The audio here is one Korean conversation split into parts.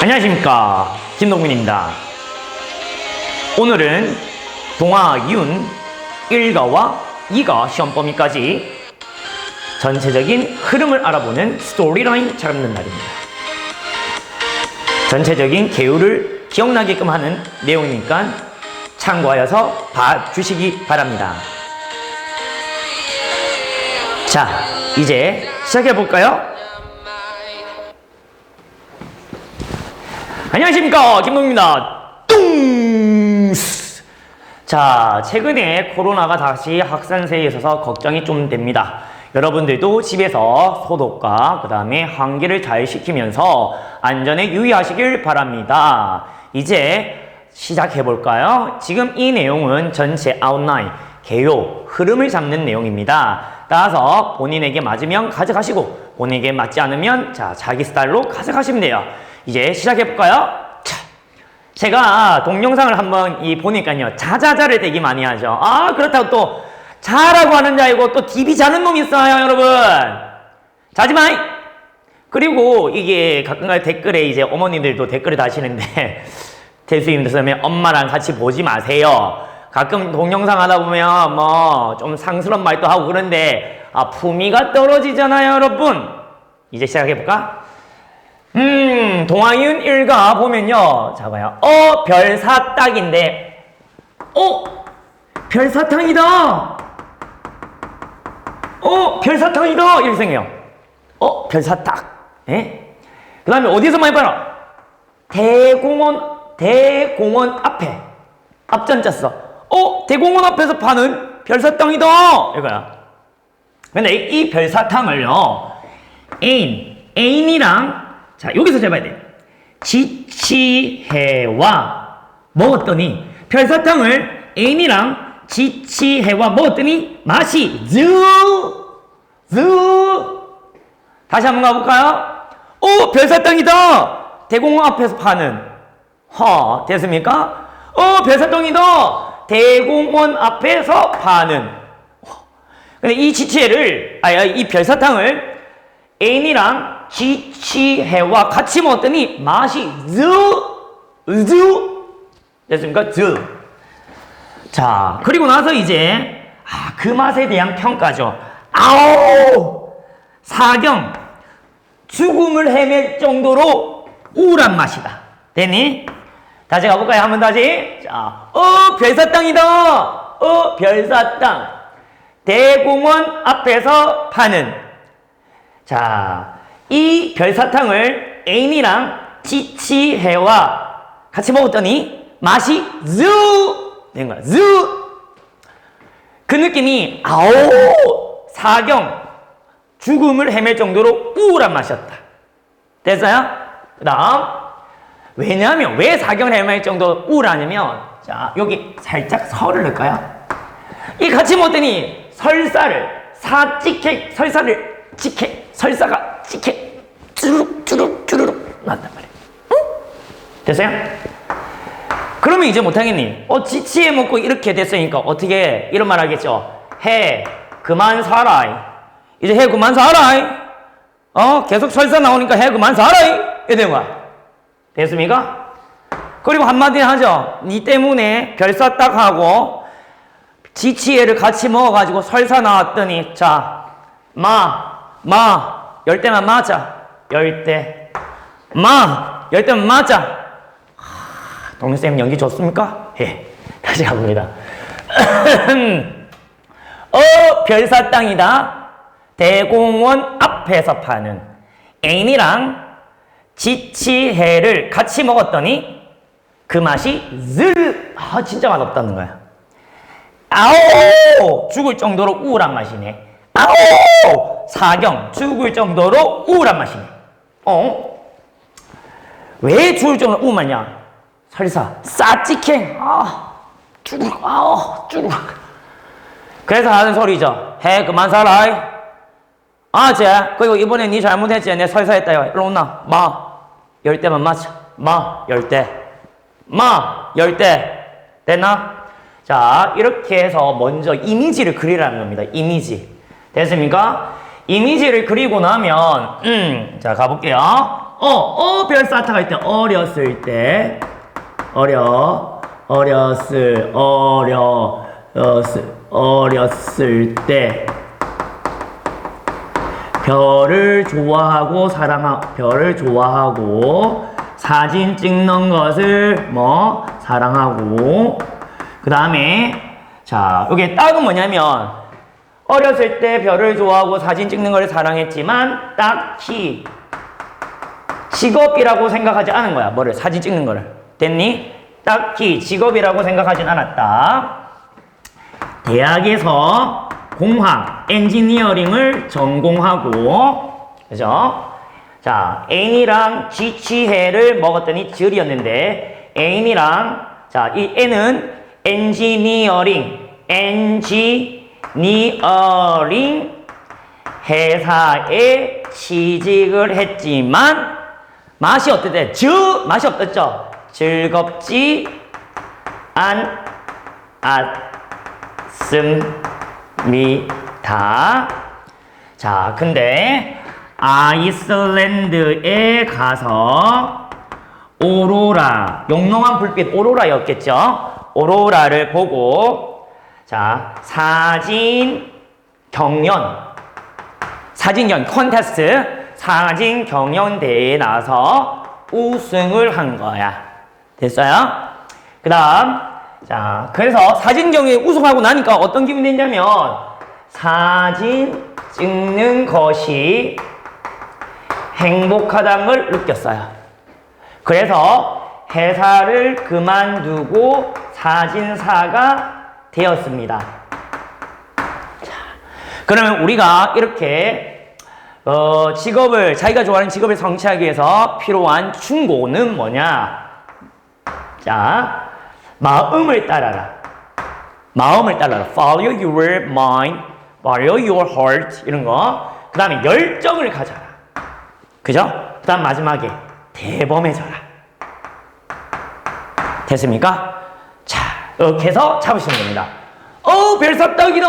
안녕하십니까. 김동민입니다. 오늘은 동아윤 1가와 2가 시험 범위까지 전체적인 흐름을 알아보는 스토리라인 잡는 날입니다. 전체적인 개요를 기억나게끔 하는 내용이니까 참고하여서 봐주시기 바랍니다. 자 이제 시작해 볼까요? 안녕하십니까 김동입니다. 뚱. 자 최근에 코로나가 다시 확산세에 있어서 걱정이 좀 됩니다. 여러분들도 집에서 소독과 그 다음에 환기를 잘 시키면서 안전에 유의하시길 바랍니다. 이제 시작해 볼까요? 지금 이 내용은 전체 아웃라인, 개요, 흐름을 잡는 내용입니다. 따라서 본인에게 맞으면 가져가시고 본인에게 맞지 않으면 자 자기 스타일로 가져가시면 돼요. 이제 시작해 볼까요? 자, 제가 동영상을 한번 이 보니까요 자자자를 되게 많이 하죠. 아 그렇다고 또 자라고 하는 자이고 또 DB 자는 놈 있어요, 여러분. 자지마. 그리고 이게 가끔가다 댓글에 이제 어머님들도 댓글을 다시는데 대수님들 쓰면 엄마랑 같이 보지 마세요. 가끔 동영상 하다 보면 뭐 좀 상스러운 말도 하고 그런데 아 품위가 떨어지잖아요, 여러분. 이제 시작해 볼까? 음, 동아윤 일가 보면요. 자 봐요. 어, 별사딱인데 어, 별사탕이다. 어, 별사탕이다. 이렇게 생겨요. 어, 별사탕. 예? 그 다음에 어디서 많이 봐라? 대공원, 대공원 앞에. 앞전자 써. 어, 대공원 앞에서 파는 별사탕이다. 이거야. 근데 이, 이 별사탕을요, 애인, 애인이랑, 자, 여기서 재봐야 돼. 지치해와 먹었더니, 별사탕을 애인이랑 지치해와 먹었더니, 맛이 즈우, 즈우. 다시 한번 가볼까요? 오, 별사탕이다! 대공원 앞에서 파는. 허, 됐습니까? 어, 별사탕이다! 대공원 앞에서 파는. 근데 이 지치해를, 아, 이 별사탕을 애인이랑 지치해와 같이 먹었더니 맛이 즈, 즈. 됐습니까? 즈. 자, 그리고 나서 이제, 아, 그 맛에 대한 평가죠. 아오! 사경. 죽음을 헤맬 정도로 우울한 맛이다. 됐니? 다시 가볼까요? 한번 다시. 자, 어, 별사탕이다! 어, 별사탕. 대공원 앞에서 파는. 자, 이 별사탕을 애인이랑 지치해와 같이 먹었더니 맛이 즈된 거야. 즈. 그 느낌이 아오 사경 죽음을 헤맬 정도로 우울한 맛이었다. 됐어요? 그 다음 왜냐하면 왜 사경을 헤맬 정도로 우울하냐면 자 여기 살짝 설을 넣을까요? 이 같이 먹더니 설사를 사찌케 설사를 찍해 설사가 찍해 쭈룩 쭈룩 쭈룩 난단 말이야. 응? 됐어요? 그러면 이제 못하겠니? 어 지치해 먹고 이렇게 됐으니까 어떻게 이런 말 하겠죠? 해 그만 살아. 이제 해 그만 살아. 어 계속 설사 나오니까 해 그만 살아. 이래 된. 됐습니까? 그리고 한마디 하죠. 니 때문에 별사 딱 하고 지치해를 같이 먹어가지고 설사 나왔더니 자, 마, 마, 열 대만 맞아. 열 대. 마, 열 대만 맞아. 동생님 연기 좋습니까? 예. 다시 가봅니다. 어, 별사탕이다. 대공원 앞에서 파는 애인이랑 지치해를 같이 먹었더니 그 맛이 늘, 아, 진짜 맛없다는 거야. 아오! 죽을 정도로 우울한 맛이네. 아오! 사경, 죽을 정도로 우울한 맛이네. 어? 왜 죽을 정도로 우울하냐? 설사, 싸찌캥, 아, 쭈룩, 아, 쭈룩. 그래서 하는 소리죠. 해, 그만 살아. 아, 쟤, 그리고 이번에 니 잘못했지. 내 설사했다. 일로 온나. 마, 열 대만 맞춰. 마, 열 대. 마, 열 대. 됐나? 자, 이렇게 해서 먼저 이미지를 그리라는 겁니다. 이미지. 됐습니까? 이미지를 그리고 나면, 음, 자, 가볼게요. 어, 어, 별 쌓다가 있대. 어렸을 때. 어려, 어렸을, 어려, 어렸을, 어렸을 때. 별을 좋아하고 사랑하, 별을 좋아하고 사진 찍는 것을 뭐 사랑하고 그 다음에 자 여기 딱은 뭐냐면 어렸을 때 별을 좋아하고 사진 찍는 걸 사랑했지만 딱히 직업이라고 생각하지 않은 거야 뭐를 사진 찍는 거를 됐니? 딱히 직업이라고 생각하진 않았다 대학에서 공학, 엔지니어링을 전공하고, 그죠? 자, N이랑 G치해를 먹었더니 즈리였는데, N이랑, 자, 이 N은 엔지니어링, 엔지 니어링 회사에 취직을 했지만, 맛이 어땠대? 즈, 맛이 어땠죠? 즐겁지 않, 않습니다. 자, 근데 아이슬란드에 가서 오로라, 영롱한 불빛 오로라였겠죠? 오로라를 보고 자, 사진 경연 사진 경연 콘테스트 사진 경연 대회에 나서 우승을 한 거야. 됐어요? 그 다음 자, 그래서 사진 경연에 우승하고 나니까 어떤 기분이 됐냐면 사진 찍는 것이 행복하다는 걸 느꼈어요. 그래서 회사를 그만두고 사진사가 되었습니다. 자, 그러면 우리가 이렇게 어, 직업을 자기가 좋아하는 직업을 성취하기 위해서 필요한 충고는 뭐냐? 자, 마음을 따라라. 마음을 따라라. Follow your mind, follow your heart 이런 거. 그 다음에 열정을 가져라. 그죠? 그 다음 마지막에 대범해져라. 됐습니까? 자, 이렇게 해서 잡으시면 됩니다. 어, 별삽떡이다!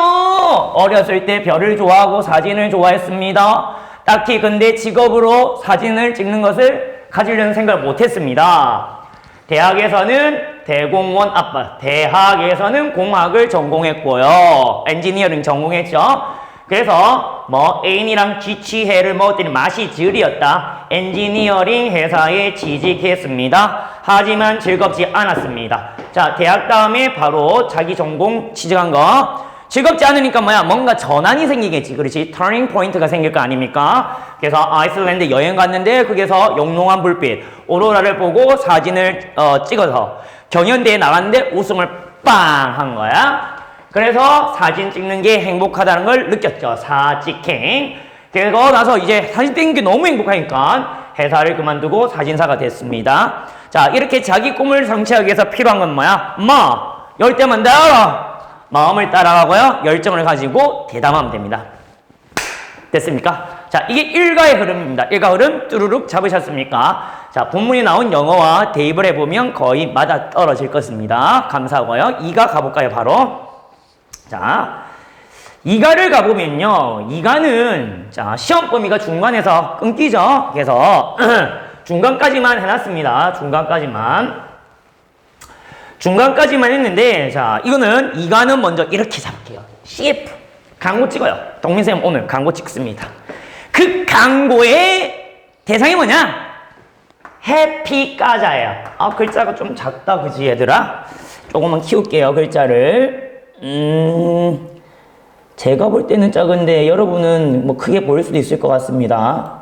어렸을 때 별을 좋아하고 사진을 좋아했습니다. 딱히 근데 직업으로 사진을 찍는 것을 가지려는 생각을 못했습니다. 대학에서는 대공원 아빠, 대학에서는 공학을 전공했고요. 엔지니어링 전공했죠. 그래서 뭐 N이랑 G치해를 먹었더니 맛이 질이었다. 엔지니어링 회사에 취직했습니다. 하지만 즐겁지 않았습니다. 자, 대학 다음에 바로 자기 전공 취직한 거. 즐겁지 않으니까 뭐야? 뭔가 전환이 생기겠지. 그렇지? 터닝 포인트가 생길 거 아닙니까? 그래서 아이슬란드 여행 갔는데 거기서 영롱한 불빛, 오로라를 보고 사진을 어, 찍어서 경연대회 나갔는데 우승을 빵 한 거야. 그래서 사진 찍는 게 행복하다는 걸 느꼈죠. 사직행. 그리고 나서 이제 사진 찍는 게 너무 행복하니까 회사를 그만두고 사진사가 됐습니다. 자, 이렇게 자기 꿈을 성취하기 위해서 필요한 건 뭐야? 마, 열대만 따라. 마음을 따라가고요. 열정을 가지고 대담하면 됩니다. 됐습니까? 자, 이게 일가의 흐름입니다. 일가 흐름 뚜루룩 잡으셨습니까? 자, 본문에 나온 영어와 대입을 해보면 거의 맞아 떨어질 것입니다. 감사하고요. 이가 가볼까요, 바로? 자, 이가를 가보면요. 이가는, 자, 시험 범위가 중간에서 끊기죠. 그래서, 중간까지만 해놨습니다. 중간까지만. 중간까지만 했는데, 자, 이거는, 이가는 먼저 이렇게 잡을게요. CF. 광고 찍어요. 동민쌤 오늘 광고 찍습니다. 그 광고의 대상이 뭐냐? 해피 까자예요. 아, 글자가 좀 작다, 그지, 얘들아? 조금만 키울게요, 글자를. 음, 제가 볼 때는 작은데, 여러분은 뭐 크게 보일 수도 있을 것 같습니다.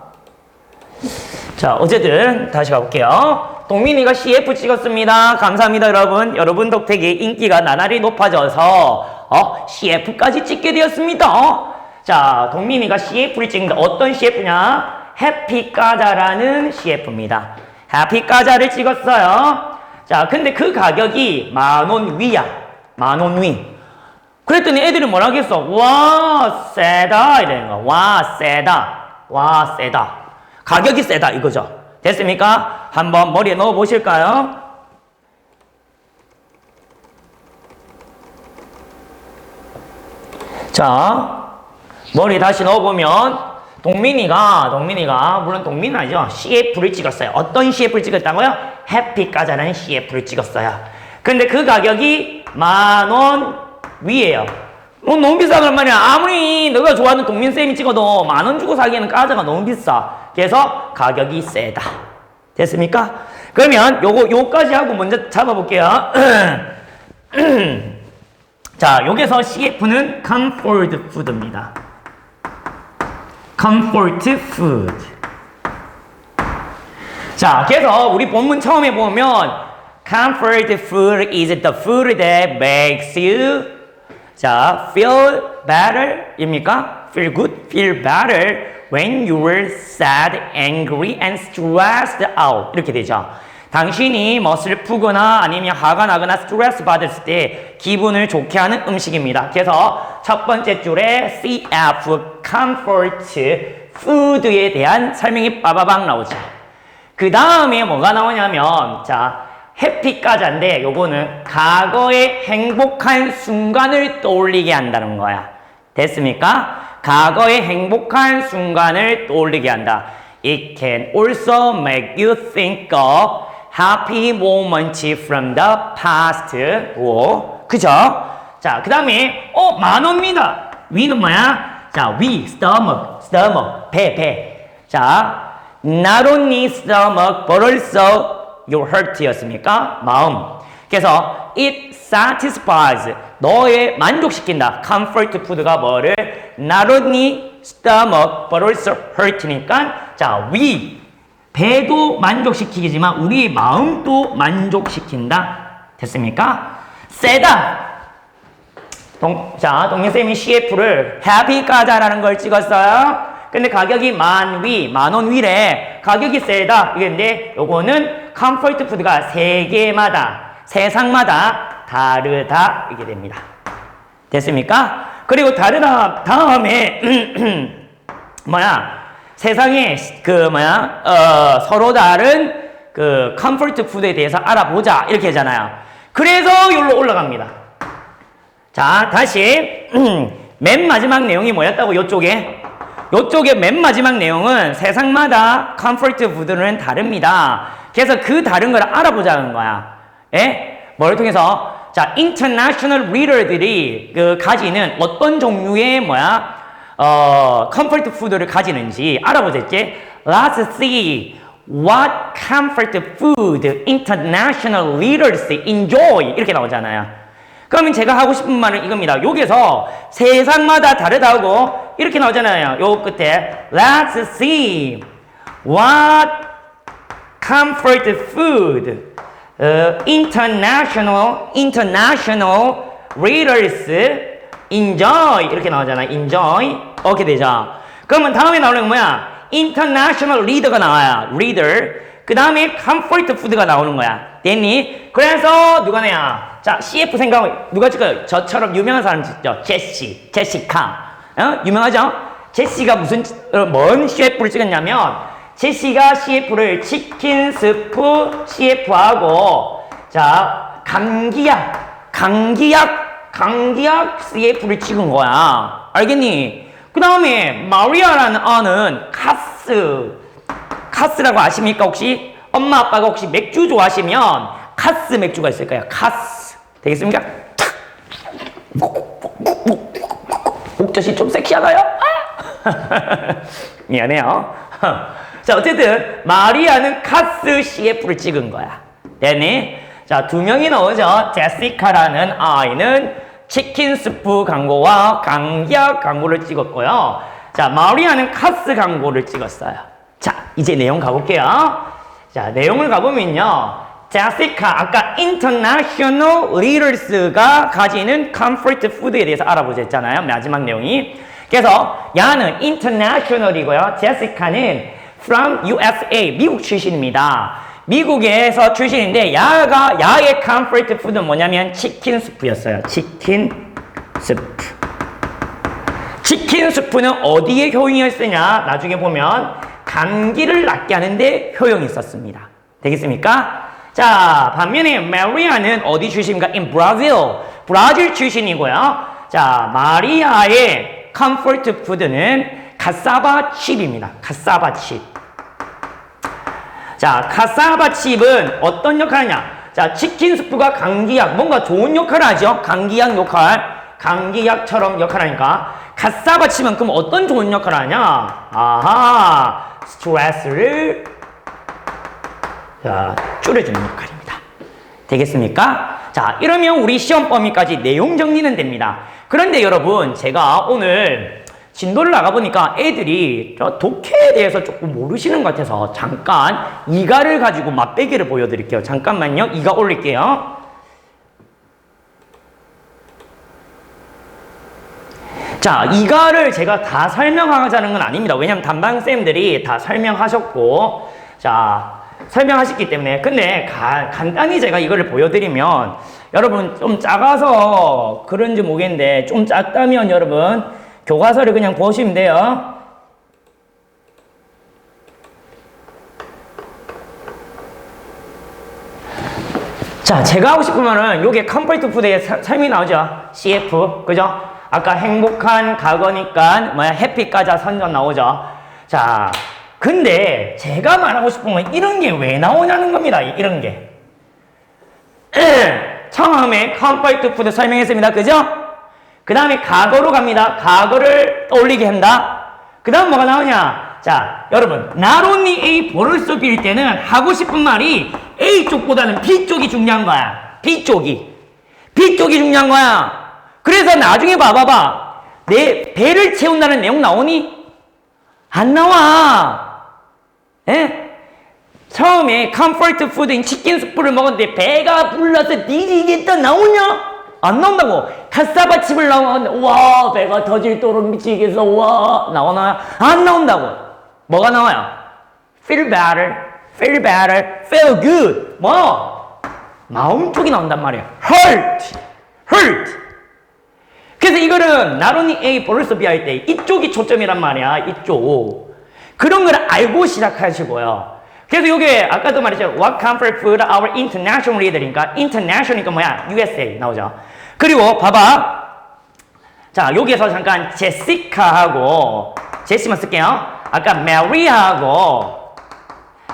자, 어쨌든, 다시 가볼게요. 동민이가 CF 찍었습니다. 감사합니다, 여러분. 여러분 덕택에 인기가 나날이 높아져서, 어, CF까지 찍게 되었습니다. 자, 동민이가 CF를 찍는데 어떤 CF냐? 해피 까자라는 CF입니다. 해피 까자를 찍었어요. 자, 근데 그 가격이 만 원 위야. 만 원 위. 그랬더니 애들이 뭐라 하겠어? 와, 세다. 이러는 거야. 와, 세다. 와, 세다. 가격이 세다. 이거죠. 됐습니까? 한번 머리에 넣어 보실까요? 자, 머리 다시 넣어보면, 동민이가 동민이가 물론 동민은 아니죠. CF를 찍었어요. 어떤 CF를 찍었다고요? 해피까지는 CF를 찍었어요. 근데 그 가격이 만원 위에요. 어, 너무 비싸 그런 말이야. 아무리 너가 좋아하는 동민 쌤이 찍어도 만 원 주고 사기에는 까자가 너무 비싸. 그래서 가격이 세다. 됐습니까? 그러면 요거 요까지 하고 먼저 잡아볼게요. 자, 여기서 CF는 comfort food입니다. comfort food. 자, 그래서 우리 본문 처음에 보면 comfort food is the food that makes you 자, feel better 입니까? feel good, feel better when you are sad, angry and stressed out 이렇게 되죠. 당신이 뭐 슬프거나 아니면 화가 나거나 스트레스 받았을 때 기분을 좋게 하는 음식입니다. 그래서 첫 번째 줄에 CF comfort food에 대한 설명이 빠바방 나오죠. 그 다음에 뭐가 나오냐면 자 해피까지인데 요거는 과거의 행복한 순간을 떠올리게 한다는 거야. 됐습니까? 과거의 행복한 순간을 떠올리게 한다. It can also make you think of happy moments from the past. 오, 그죠? 자, 그 다음에 어 만원입니다. 위는 뭐야? 자, 위, stomach, stomach, 배, 배. 자, not only stomach, but also your heart였습니까? 마음. 그래서 it satisfies 너의 만족시킨다. comfort food가 뭐를 not only stomach, but also heart니까 자, 위 배도 만족시키지만 우리 마음도 만족시킨다. 됐습니까? 세다. 동, 자, 동영쌤이 CF를 해피가자라는 걸 찍었어요. 근데 가격이 만 위, 만원 위래. 가격이 세다. 이건데, 요거는 컴포트 푸드가 세계마다, 세상마다 다르다. 이게 됩니다. 됐습니까? 그리고 다르다 다음에, 뭐야, 세상에 그 뭐야, 어, 서로 다른 그 컴포트 푸드에 대해서 알아보자. 이렇게 하잖아요. 그래서 여기로 올라갑니다. 자, 다시 맨 마지막 내용이 뭐였다고 요쪽에? 요쪽에 맨 마지막 내용은 세상마다 컴포트 푸드는 다릅니다. 그래서 그 다른 걸 알아보자는 거야. 예? 뭘 통해서? 자, 인터내셔널 리더들이 그 가지는 어떤 종류의 뭐야? 어, 컴포트 푸드를 가지는지 알아보겠지? Let's see what comfort food international leaders enjoy 이렇게 나오잖아요. 그러면 제가 하고 싶은 말은 이겁니다. 여기서 세상마다 다르다고 이렇게 나오잖아요. 요 끝에 Let's see what comfort food uh, international international readers enjoy 이렇게 나오잖아요. enjoy 이렇게 되죠. 그러면 다음에 나오는 건 뭐야? international reader가 나와요. reader 그 다음에 comfort food가 나오는 거야. 됐니? 그래서 누가 내야? 자, CF 생각 누가 찍어요? 저처럼 유명한 사람 찍죠. 제시, 제시카. 어? 유명하죠? 제시가 무슨 어, 뭔 CF를 찍었냐면 제시가 CF를 치킨 스프 CF하고 자 감기약, 감기약, 감기약 CF를 찍은 거야. 알겠니? 그 다음에 마리아라는 어는 카스 카스라고 아십니까 혹시? 엄마 아빠가 혹시 맥주 좋아하시면 카스 맥주가 있을 거예요. 카스 되겠습니까? 목젖이 좀 섹시하나요? 미안해요. 자 어쨌든 마리아는 카스 CF를 찍은 거야. 됐니? 자 두 명이 나오죠. 제시카라는 아이는 치킨 스프 광고와 강약 광고를 찍었고요. 자 마리아는 카스 광고를 찍었어요. 자, 이제 내용 가볼게요. 자, 내용을 가보면요. 제시카, 아까 international leaders가 가지는 comfort food에 대해서 알아보자 했잖아요. 마지막 내용이. 그래서 야는 international이고요. 제시카는 from USA, 미국 출신입니다. 미국에서 출신인데 야가 야의 comfort food는 뭐냐면 치킨 스프였어요. 치킨 스프. 치킨 스프는 어디에 효용이 쓰냐? 나중에 보면 감기를 낫게 하는데 효용이 있었습니다. 되겠습니까? 자, 반면에 마리아는 어디 출신입니까? in Brazil. 브라질 출신이고요. 자, 마리아의 comfort food는 카사바 칩입니다. 카사바 칩. 자, 카사바 칩은 어떤 역할을 하냐? 자, 치킨 스프가 감기약, 뭔가 좋은 역할을 하죠? 감기약 역할. 감기약처럼 역할을 하니까. 카사바 칩은 그럼 어떤 좋은 역할을 하냐? 아하, 스트레스를 자, 줄여주는 역할입니다. 되겠습니까? 자, 이러면 우리 시험 범위까지 내용 정리는 됩니다. 그런데 여러분, 제가 오늘 진도를 나가보니까 애들이 저 독해에 대해서 조금 모르시는 것 같아서 잠깐 이가를 가지고 맛배기를 보여드릴게요. 잠깐만요. 이가 올릴게요. 자, 이가를 제가 다 설명하자는 건 아닙니다. 왜냐면 담당쌤들이 다 설명하셨고, 자, 설명하셨기 때문에. 근데 가- 간단히 제가 이거를 보여드리면, 여러분 좀 작아서 그런지 모르겠는데, 좀 작다면 여러분, 교과서를 그냥 보시면 돼요. 자, 제가 하고 싶은 말은 요게 컴플리트 푸드의 사- 삶이 나오죠. CF. 그죠? 아까 행복한 과거니까 뭐야 해피까지 선전 나오죠. 자, 근데 제가 말하고 싶은 건 이런 게 왜 나오냐는 겁니다. 이런 게. 처음에 컴플리트 푸드 설명했습니다. 그죠? 그 다음에 과거로 갑니다. 과거를 떠올리게 한다. 그 다음 뭐가 나오냐? 자, 여러분, 나론니 A 보를 빌 때는 하고 싶은 말이 A 쪽보다는 B 쪽이 중요한 거야. B 쪽이. B 쪽이 중요한 거야. 그래서 나중에 봐봐봐. 내 배를 채운다는 내용 나오니? 안 나와. 예? 처음에 컴포트 푸드인 치킨 스프를 먹었는데 배가 불러서 뒤지겠다 나오냐? 안 나온다고. 카사바 칩을 나오는데 와 배가 터질 도록 미치겠어. 와 나오나요? 안 나온다고. 뭐가 나와요? Feel better, feel better, feel good. 뭐? 마음 쪽이 나온단 말이야. Hurt, hurt. 그래서 이거는 나로니 A 볼스 B 할때 이쪽이 초점이란 말이야. 이쪽. 그런 걸 알고 시작하시고요. 그래서 이게 아까도 말했죠. What comfort food our international leader니까 international이니까 뭐야? USA 나오죠. 그리고 봐봐. 자, 여기에서 잠깐 제시카하고 제시만 쓸게요. 아까 메리하고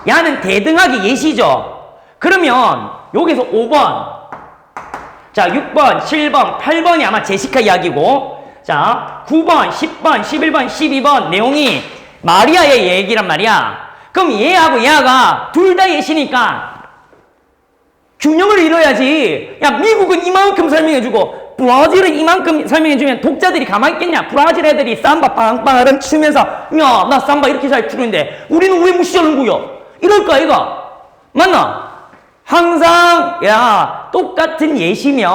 야는 대등하게 예시죠. 그러면 여기서 5번 자, 6번, 7번, 8번이 아마 제시카 이야기고, 자, 9번, 10번, 11번, 12번 내용이 마리아의 얘기란 말이야. 그럼 얘하고 얘가 둘 다 예시니까 균형을 이뤄야지. 야, 미국은 이만큼 설명해주고, 브라질은 이만큼 설명해주면 독자들이 가만히 있겠냐? 브라질 애들이 삼바 빵빵 추면서, 야, 나 삼바 이렇게 잘 추는데, 우리는 왜 무시하는 거야? 이럴까, 얘가? 맞나? 항상 야 똑같은 예시면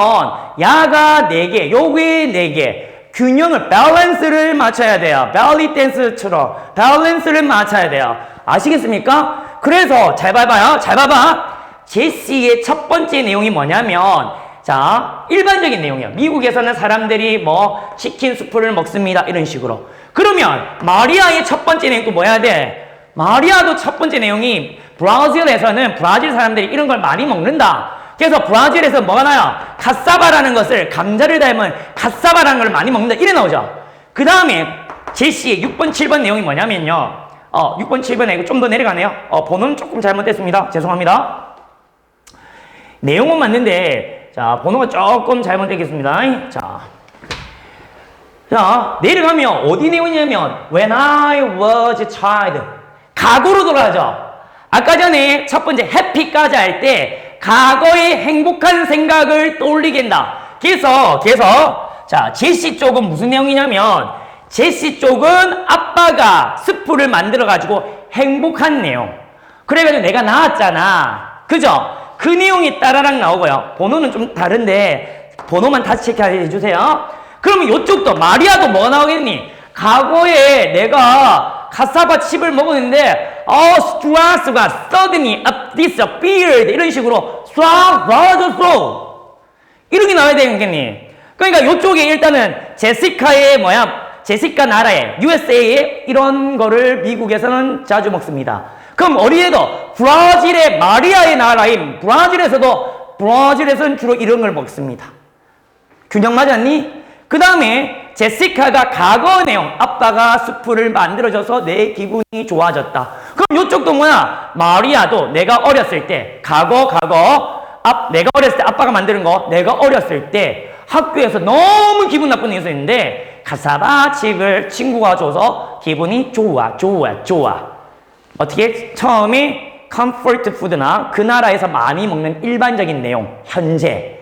야가 4개 요게 4개 균형을 밸런스를 맞춰야 돼요. 밸리 댄스처럼 밸런스를 맞춰야 돼요. 아시겠습니까? 그래서 잘 봐봐요. 잘 봐봐. 제시의 첫 번째 내용이 뭐냐면 자 일반적인 내용이에요. 미국에서는 사람들이 뭐 치킨 수프를 먹습니다. 이런 식으로. 그러면 마리아의 첫 번째 내용도 뭐야 돼? 마리아도 첫 번째 내용이 브라질에서는 브라질 사람들이 이런 걸 많이 먹는다. 그래서 브라질에서 뭐가 나요? 카사바라는 것을 감자를 닮은 카사바라는 걸 많이 먹는다. 이래 나오죠. 그 다음에 제시의 6번, 7번 내용이 뭐냐면요. 어, 6번, 7번에 이거 좀 더 내려가네요. 어, 번호는 조금 잘못됐습니다. 죄송합니다. 내용은 맞는데, 자, 번호가 조금 잘못되겠습니다. 자. 자, 내려가면 어디 내용이냐면, When I was a child. 과거로 돌아가죠. 아까 전에 첫 번째 해피까지 할 때, 과거의 행복한 생각을 떠올리게 한다. 그래서, 그래서, 자, 제시 쪽은 무슨 내용이냐면, 제시 쪽은 아빠가 스프를 만들어 가지고 행복한 내용. 그래가지고 내가 나왔잖아. 그죠? 그 내용이 따라락 나오고요. 번호는 좀 다른데, 번호만 다시 체크해 주세요. 그러면 이쪽도, 마리아도 뭐가 나오겠니? 과거에 내가 카사바 칩을 먹었는데, 어, 스트레스가 suddenly disappeared. 이런 식으로 싹 사라졌어. 이런 게 나와야 되겠니? 그러니까 이쪽에 일단은 제시카의 뭐야? 제시카 나라에 USA에 이런 거를 미국에서는 자주 먹습니다. 그럼 어디에도 브라질의 마리아의 나라인 브라질에서도 브라질에서는 주로 이런 걸 먹습니다. 균형 맞았니? 그 다음에 제시카가 과거 내용, 아빠가 수프를 만들어줘서 내 기분이 좋아졌다. 그럼 이쪽도 뭐야? 마리아도 내가 어렸을 때, 과거, 과거, 앞, 내가 어렸을 때 아빠가 만드는 거, 내가 어렸을 때 학교에서 너무 기분 나쁜 일이 있었는데, 가사바 칩을 친구가 줘서 기분이 좋아, 좋아, 좋아. 어떻게? 처음에 컴포트 푸드나 그 나라에서 많이 먹는 일반적인 내용, 현재.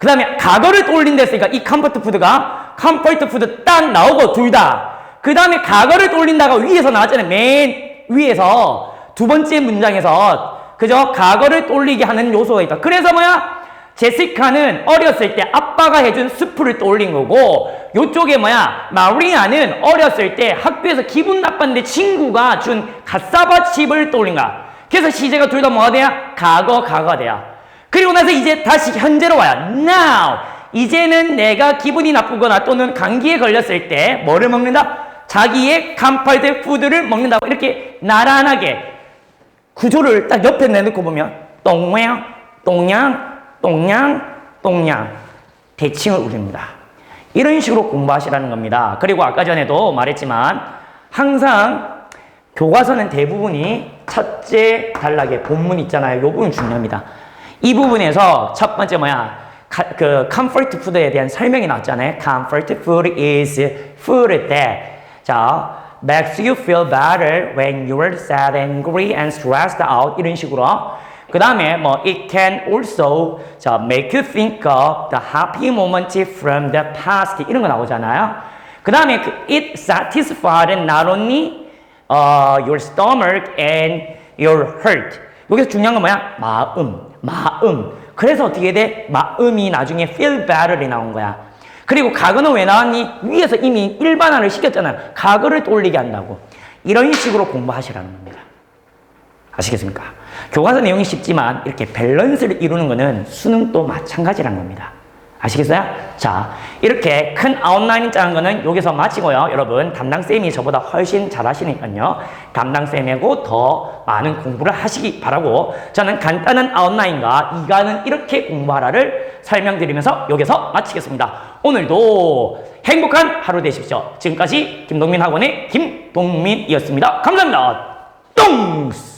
그 다음에 과거를 떠올린다 했으니까 이 컴포트 푸드가 컴포트 푸드 딱 나오고 둘 다. 그 다음에 과거를 떠올린다가 위에서 나왔잖아요. 맨 위에서 두 번째 문장에서 그죠? 과거를 떠올리게 하는 요소가 있다. 그래서 뭐야? 제시카는 어렸을 때 아빠가 해준 수프를 떠올린 거고 요쪽에 뭐야? 마리아는 어렸을 때 학교에서 기분 나빴는데 친구가 준 가사바 칩을 떠올린 거야. 그래서 시제가 둘 다 뭐가 돼야? 과거, 과거가 돼야. 그리고 나서 이제 다시 현재로 와요. Now. 이제는 내가 기분이 나쁘거나 또는 감기에 걸렸을 때 뭐를 먹는다? 자기의 컴팔트 푸드를 먹는다고 이렇게 나란하게 구조를 딱 옆에 내놓고 보면 똥양, 똥양, 똥양, 똥양 대칭을 우립니다. 이런 식으로 공부하시라는 겁니다. 그리고 아까 전에도 말했지만 항상 교과서는 대부분이 첫째 단락에 본문 있잖아요. 이 부분 중요합니다. 이 부분에서 첫 번째 뭐야? 가- 그 comfort food에 대한 설명이 나왔잖아요. comfort food is food that 자 makes you feel better when you are sad, angry, and stressed out 이런 식으로 그 다음에 뭐 it can also 자 make you think of the happy moments from the past 이런 거 나오잖아요. 그 다음에 그 it satisfied not only uh, your stomach and your heart. 여기서 중요한 건 뭐야? 마음, 마음. 그래서 어떻게 돼? 마음이 나중에 feel better이 나온 거야. 그리고 과거는 왜 나왔니? 위에서 이미 일반화를 시켰잖아요. 과거를 떠올리게 한다고. 이런 식으로 공부하시라는 겁니다. 아시겠습니까? 교과서 내용이 쉽지만 이렇게 밸런스를 이루는 것은 수능도 마찬가지라는 겁니다. 아시겠어요? 자, 이렇게 큰 아웃라인 짜는 거는 여기서 마치고요. 여러분, 담당쌤이 저보다 훨씬 잘 하시니까요. 담당쌤하고 더 많은 공부를 하시기 바라고 저는 간단한 아웃라인과 이가는 이렇게 공부하라를 설명드리면서 여기서 마치겠습니다. 오늘도 행복한 하루 되십시오. 지금까지 김동민 학원의 김동민이었습니다. 감사합니다. 똥스!